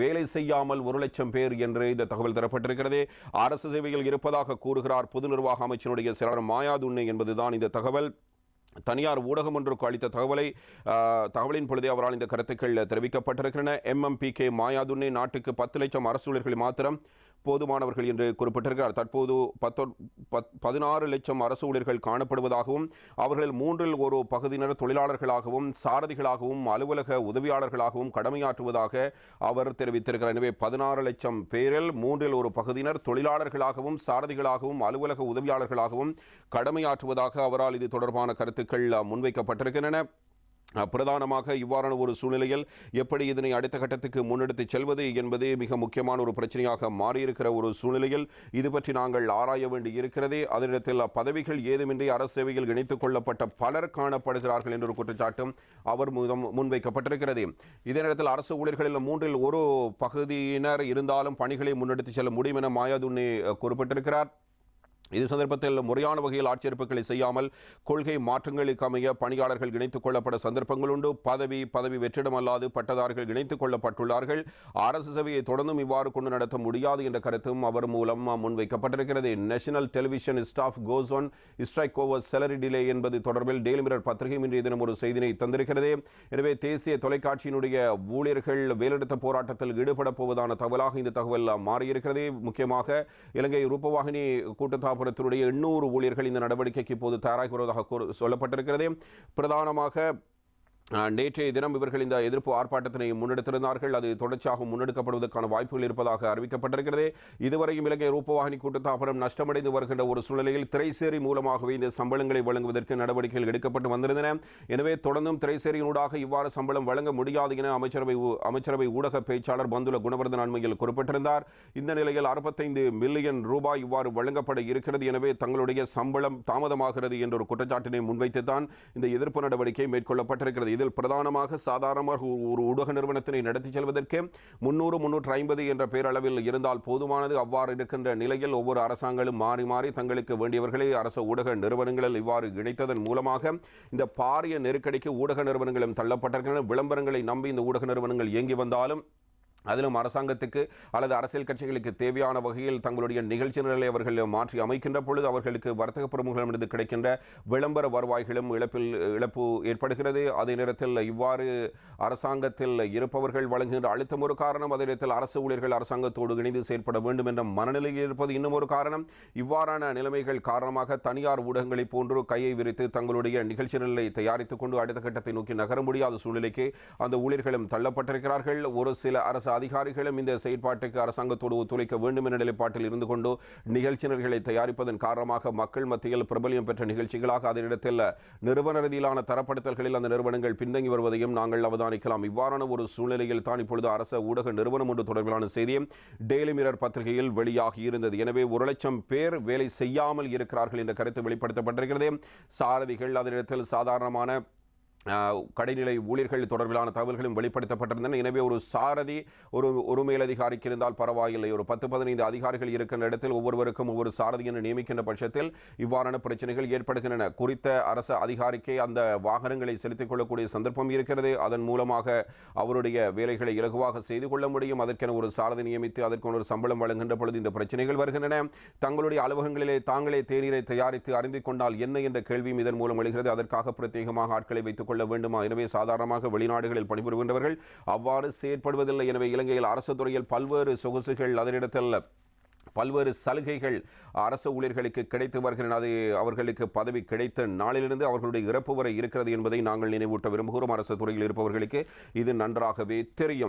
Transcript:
வேலை செய்யாமல் ஒரு லட்சம் பேர் என்று இந்த தகவல் தரப்பட்டிருக்கிறது. அரசு சேவையில் இருப்பதாக கூறுகிறார் பொது நிர்வாக அமைச்சனுடைய செயலாளர் மாயாதுண்ணை என்பதுதான் இந்த தகவல். தனியார் ஊடகம் ஒன்றுக்கு அளித்த தகவலை தகவலின் பொழுதே அவரால் இந்த கருத்துக்கள் தெரிவிக்கப்பட்டிருக்கின்றன. எம்எம்பி கே மாயாதுண்ணை நாட்டுக்கு பத்து லட்சம் அரசு ஊழியர்கள் மாத்திரம் போதுமானவர்கள் என்று குறிப்பிட்டிருக்கிறார். தற்போது பத்தொ பத் பதினாறு லட்சம் அரசு ஊழியர்கள் காணப்படுவதாகவும் அவர்கள் மூன்றில் ஒரு பகுதியினர் தொழிலாளர்களாகவும் சாரதிகளாகவும் அலுவலக உதவியாளர்களாகவும் கடமையாற்றுவதாக அவர் தெரிவித்திருக்கிறார். எனவே பதினாறு லட்சம் பேரில் மூன்றில் ஒரு பகுதியினர் தொழிலாளர்களாகவும் சாரதிகளாகவும் அலுவலக உதவியாளர்களாகவும் கடமையாற்றுவதாக அவரால் இது தொடர்பான கருத்துக்கள் முன்வைக்கப்பட்டிருக்கின்றன. பிரதானமாக இவ்வாறான ஒரு சூழ்நிலையில் எப்படி இதனை அடுத்த கட்டத்துக்கு முன்னெடுத்து செல்வது என்பது மிக முக்கியமான ஒரு பிரச்சனையாக மாறியிருக்கிற ஒரு சூழ்நிலையில் இது பற்றி நாங்கள் ஆராய வேண்டி இருக்கிறது அதனிடத்தில் பதவிகள் ஏதுமின்றி அரசு சேவையில் இணைத்துக் கொள்ளப்பட்ட பலர் காணப்படுகிறார்கள் என்ற ஒரு குற்றச்சாட்டும் அவர் முன்வைக்கப்பட்டிருக்கிறது. இதே நேரத்தில் அரசு ஊழியர்களில் மூன்றில் ஒரு பகுதியினர் இருந்தாலும் பணிகளை முன்னெடுத்துச் செல்ல முடியும் என மாயாதுன்னி குறிப்பிட்டிருக்கிறார். இது சந்தர்ப்பத்தில் முறையான வகையில் ஆட்சேர்ப்புகளை செய்யாமல் கொள்கை மாற்றங்களுக்கு அமைய பணியாளர்கள் இணைத்துக் கொள்ளப்பட சந்தர்ப்பங்கள் உண்டு. பதவி பதவி வெற்றிடம் அல்லாது பட்டதாரிகள் இணைத்துக் கொள்ளப்பட்டுள்ளார்கள். அரசு சேவையை தொடர்ந்தும் இவ்வாறு கொண்டு நடத்த முடியாது என்ற கருத்தும் அவர் மூலம் முன்வைக்கப்பட்டிருக்கிறது. National television staff goes on strike over salary delay என்பது தொடர்பில் டெய்லி மிரர் பத்திரிகை இன்றைய தினம் ஒரு செய்தினை தந்திருக்கிறது. எனவே தேசிய தொலைக்காட்சியினுடைய ஊழியர்கள் வேலைநிறுத்த போராட்டத்தில் ஈடுபட போவதான தகவலாக இந்த தகவல் மாறியிருக்கிறது. முக்கியமாக இலங்கை ரூபவாகினி கூட்டத்தாப்பு கூட்டத்தாபனத்தினுடைய எண்ணூறு ஊழியர்கள் இந்த நடவடிக்கைக்கு இப்போது தயாராகி வருவதாக சொல்லப்பட்டிருக்கிறது. பிரதானமாக நேற்றைய தினம் இவர்கள் இந்த எதிர்ப்பு ஆர்ப்பாட்டத்தினை முன்னெடுத்திருந்தார்கள். அது தொடர்ச்சியாக முன்னெடுக்கப்படுவதற்கான வாய்ப்புகள் இருப்பதாக அறிவிக்கப்பட்டிருக்கிறது. இதுவரையும் இலங்கை ரூபவாகினி கூட்டத்தாபனம் நஷ்டமடைந்து வருகின்ற ஒரு சூழ்நிலையில் திரைசேரி மூலமாகவே இந்த சம்பளங்களை வழங்குவதற்கு நடவடிக்கைகள் எடுக்கப்பட்டு வந்திருந்தன. எனவே தொடர்ந்தும் திரைசேரியினூடாக இவ்வாறு சம்பளம் வழங்க முடியாது என அமைச்சரவை அமைச்சரவை ஊடக பேச்சாளர் பந்துல குணவர்தன் அண்மையில் குறிப்பிட்டிருந்தார். இந்த நிலையில் அறுபத்தைந்து மில்லியன் ரூபாய் இவ்வாறு வழங்கப்பட இருக்கிறது. எனவே தங்களுடைய சம்பளம் தாமதமாகிறது என்ற ஒரு குற்றச்சாட்டினை முன்வைத்துத்தான் இந்த எதிர்ப்பு நடவடிக்கை மேற்கொள்ளப்பட்டிருக்கிறது. இதில் பிரதானமாக சாதாரணமாக ஒரு- ஊடக நிறுவனத்தினை நடத்தி செல்வதற்கு முன்னூறு முன்னூற்று ஐம்பது என்ற பேரளவில் இருந்தால் போதுமானது. அவ்வாறு இருக்கின்ற நிலையில் ஒவ்வொரு அரசாங்களும் மாறி மாறி தங்களுக்கு வேண்டியவர்களை அரச ஊடக நிறுவனங்களில் இவ்வாறு இணைத்ததன் மூலமாக இந்த பாரிய நெருக்கடிக்கு ஊடக நிறுவனங்களும் தள்ளப்பட்டிருக்கின்றன. விளம்பரங்களை நம்பி இந்த ஊடக நிறுவனங்கள் இயங்கி வந்தாலும் அதிலும் அரசாங்கத்துக்கு அல்லது அரசியல் கட்சிகளுக்கு தேவையான வகையில் தங்களுடைய நிகழ்ச்சி நிலை அவர்கள் மாற்றி அமைக்கின்ற பொழுது அவர்களுக்கு வர்த்தக பிரமுகர்களிடமிருந்து கிடைக்கின்ற விளம்பர வருவாய்களும் இழப்பில் இழப்பு ஏற்படுகிறது. அதே நேரத்தில் இவ்வாறு அரசாங்கத்தில் இருப்பவர்கள் வழங்குகின்ற அழுத்தம் ஒரு காரணம். அதே நேரத்தில் அரசு ஊழியர்கள் அரசாங்கத்தோடு இணைந்து செயற்பட வேண்டும் என்ற மனநிலையில் இருப்பது இன்னும் ஒரு காரணம். இவ்வாறான நிலைமைகள் காரணமாக தனியார் ஊடகங்களைப் போன்று கையை விரித்து தங்களுடைய நிகழ்ச்சி நிலை தயாரித்துக் கொண்டு அடுத்த கட்டத்தை நோக்கி நகர முடியாத சூழ்நிலைக்கு அந்த ஊழியர்களும் தள்ளப்பட்டிருக்கிறார்கள். ஒரு சில அரசு அதிகாரிகளும் இந்த செயற்பாட்டுக்கு அரசாங்கத்தோடு ஒத்துழைக்க வேண்டும் என்ற நிலைப்பாட்டில் இருந்து கொண்டு நிகழ்ச்சினர்களை தயாரிப்பதன் காரணமாக மக்கள் மத்தியில் பிரபலியம் பெற்ற நிகழ்ச்சிகளாக அதனிடத்தில் நிறுவன ரீதியிலான தரப்படுத்தல்களில் அந்த நிறுவனங்கள் பின்தங்கி வருவதையும் நாங்கள் அவதானிக்கலாம். இவ்வாறான ஒரு சூழ்நிலையில் தான் இப்பொழுது அரச ஊடக நிறுவனம் ஒன்று தொடர்பிலான செய்தியும் டெய்லி மிரர் பத்திரிகையில் வெளியாகி இருந்தது எனவே ஒரு லட்சம் பேர் வேலை செய்யாமல் இருக்கிறார்கள் என்ற கருத்து வெளிப்படுத்தப்பட்டிருக்கிறது. சாரதிகள் அதனிடத்தில் சாதாரணமான கடைநிலை ஊழியர்கள் தொடர்பிலான தகவல்களும் வெளிப்படுத்தப்பட்டிருந்தன. எனவே ஒரு சாரதி ஒரு ஒரு மேலதிகாரிக்கு இருந்தால் பரவாயில்லை. ஒரு பத்து பதினைந்து அதிகாரிகள் இருக்கின்ற இடத்தில் ஒவ்வொருவருக்கும் ஒவ்வொரு சாரதியை நியமிக்கின்ற பட்சத்தில் இவ்வாறான பிரச்சனைகள் ஏற்படுகின்றன. குறித்த அரசு அதிகாரிக்கே அந்த வாகனங்களை செலுத்திக் கொள்ளக்கூடிய சந்தர்ப்பம் இருக்கிறது. அதன் மூலமாக அவருடைய வேலைகளை இலகுவாக செய்து கொள்ள முடியும். அதற்கென ஒரு சாரதி நியமித்து அதற்கான ஒரு சம்பளம் வழங்குகின்ற பொழுது இந்த பிரச்சனைகள் வருகின்றன. தங்களுடைய அலுவலகங்களிலே தாங்களே தேநீரை தயாரித்து அறிந்து கொண்டால் என்ன என்ற கேள்வியும் இதன் மூலம் எழுகிறது. அதற்காக பிரத்யேகமாக ஆட்களை வைத்துக் கொள்ள வேண்டுமா? எனவே சாதாரணமாக வெளிநாடுகளில் பணிபுரிகின்றவர்கள் அவ்வாறு செயற்படுவதில்லை. எனவே இலங்கையில் அரசு துறையில் பல்வேறு சொகுசுகள் அதனிடத்தில் பல்வேறு சலுகைகள் அரசு ஊழியர்களுக்கு கிடைத்து வருகின்றன. அது அவர்களுக்கு பதவி கிடைத்த நாளிலிருந்து அவர்களுடைய இறப்பு வரை இருக்கிறது என்பதை நாங்கள் நினைவூட்ட விரும்புகிறோம். அரசு துறையில் இருப்பவர்களுக்கு இது நன்றாகவே தெரியும்.